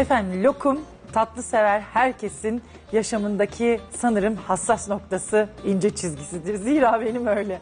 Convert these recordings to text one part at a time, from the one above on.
Efendim lokum tatlı sever herkesin yaşamındaki sanırım hassas noktası ince çizgisidir. Zira benim öyle.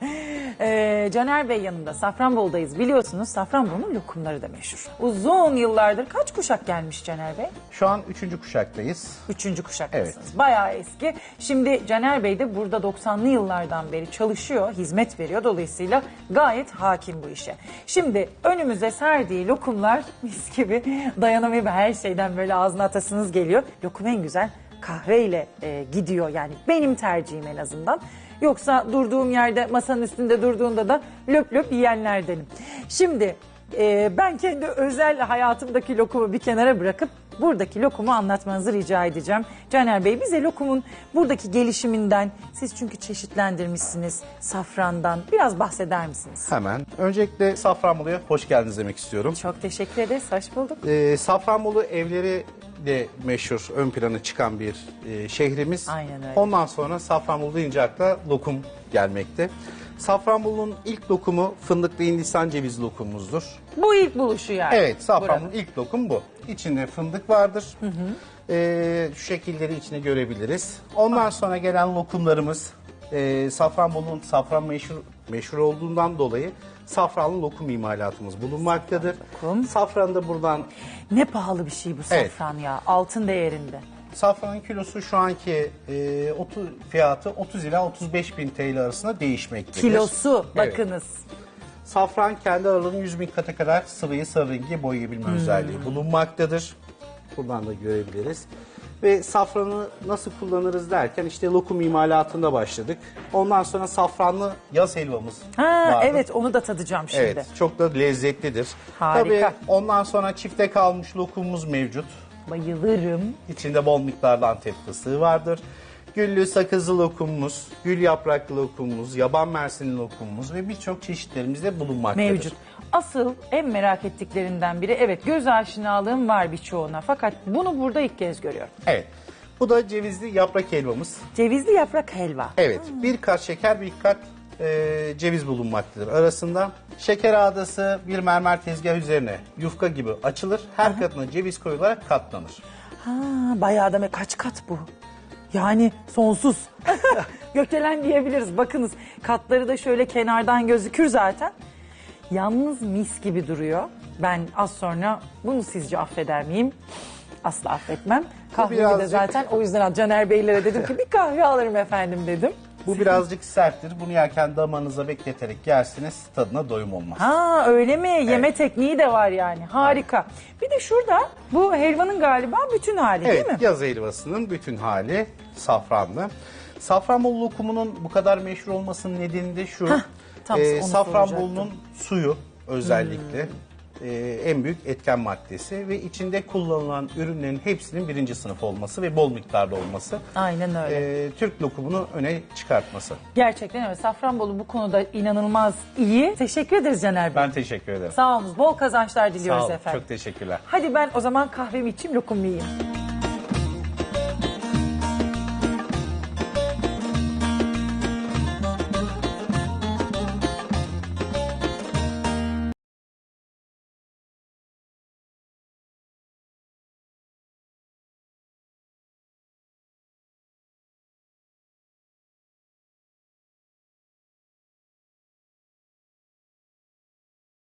Ee, Caner Bey yanında Safranbolu'dayız. Biliyorsunuz Safranbolu'nun lokumları da meşhur. Uzun yıllardır kaç kuşak gelmiş Caner Bey? Şu an üçüncü kuşaktayız. Üçüncü kuşaktasınız. Bayağı eski. Şimdi Caner Bey de burada 90'lı yıllardan beri çalışıyor, hizmet veriyor. Dolayısıyla gayet hakim bu işe. Şimdi önümüze serdiği lokumlar mis gibi dayanamayıp her şeyden böyle ağzına atasınız geliyor. Lokum en güzel kahveyle e, gidiyor yani benim tercihim en azından. Yoksa durduğum yerde masanın üstünde durduğunda da löp löp yiyenlerdenim. Şimdi ee, ben kendi özel hayatımdaki lokumu bir kenara bırakıp buradaki lokumu anlatmanızı rica edeceğim. Caner Bey bize lokumun buradaki gelişiminden, siz çünkü çeşitlendirmişsiniz safrandan biraz bahseder misiniz? Hemen. Öncelikle Safranbolu'ya hoş geldiniz demek istiyorum. Çok teşekkür ederiz, hoş bulduk. Ee, Safranbolu evleri de meşhur, ön plana çıkan bir e, şehrimiz. Aynen öyle. Ondan sonra Safranbolu deyince akla lokum gelmekte. Safranbolu'nun ilk lokumu fındıklı Hindistan cevizi lokumumuzdur. Bu ilk buluşu yani. Evet, Safranbolu'nun ilk lokum bu. İçinde fındık vardır. Ee, şu şekilleri içine görebiliriz. Ondan sonra gelen lokumlarımız e, Safranbolu'nun safran meşhur, meşhur olduğundan dolayı safranlı lokum imalatımız bulunmaktadır. lokum. Safran da buradan Ne pahalı bir şey bu Evet. safran ya, altın değerinde. Safranın kilosu şu anki e, 30 fiyatı 30 ila 35 bin TL arasında değişmektedir. Kilosu Evet. bakınız. Safran kendi aralığının 100 bin kata kadar sıvıyı sarı rengi boyayabilme Hmm. özelliği bulunmaktadır. Buradan da görebiliriz. Ve safranı nasıl kullanırız derken işte lokum imalatında başladık. Ondan sonra safranlı yaz helvamız Ha vardı. evet onu da tadacağım şimdi. Evet çok da lezzetlidir. Harika. Tabii ondan sonra çifte kalmış lokumumuz mevcut. Bayılırım. İçinde bol miktarda antep fıstığı vardır. Güllü sakızlı lokumumuz, gül yapraklı lokumumuz, yaban mersinli lokumumuz ve birçok çeşitlerimiz de bulunmaktadır. Mevcut. Asıl en merak ettiklerinden biri evet göz aşinalığım var birçoğuna fakat bunu burada ilk kez görüyorum. Evet. Bu da cevizli yaprak helvamız. Cevizli yaprak helva. Evet. Bir kat şeker, bir kat e, ceviz bulunmaktadır arasında. Şeker ağdası bir mermer tezgah üzerine yufka gibi açılır. Her katına ceviz koyularak katlanır. Ha, bayağı da kaç kat bu? Yani sonsuz. Gökdelen diyebiliriz. Bakınız katları da şöyle kenardan gözükür zaten. Yalnız mis gibi duruyor. Ben az sonra bunu sizce affeder miyim? Asla affetmem. Kahveyi de birazcık- zaten o yüzden Caner Beylere dedim ki bir kahve alırım efendim dedim. Bu birazcık serttir. Bunu yerken damağınıza bekleterek yersiniz. Tadına doyum olmaz. Ha öyle mi? Yeme tekniği de var yani. Harika. Bir de şurada bu helvanın galiba bütün hali değil mi? Evet, yaz helvasının bütün hali safranlı. Safranbolu lokumunun bu kadar meşhur olmasının nedeni de şu. Tam onu Safranbolu'nun suyu özellikle e, en büyük etken maddesi ve içinde kullanılan ürünlerin hepsinin birinci sınıf olması ve bol miktarda olması. Aynen öyle. e, Türk lokumunu öne çıkartması. Gerçekten evet. Safranbolu bu konuda inanılmaz iyi. Teşekkür ederiz Caner Bey. Ben teşekkür ederim. Sağ olun. Bol kazançlar Sağ diliyoruz olun. efendim. Çok teşekkürler. Hadi ben o zaman kahvemi içeyim, lokum yiyeyim.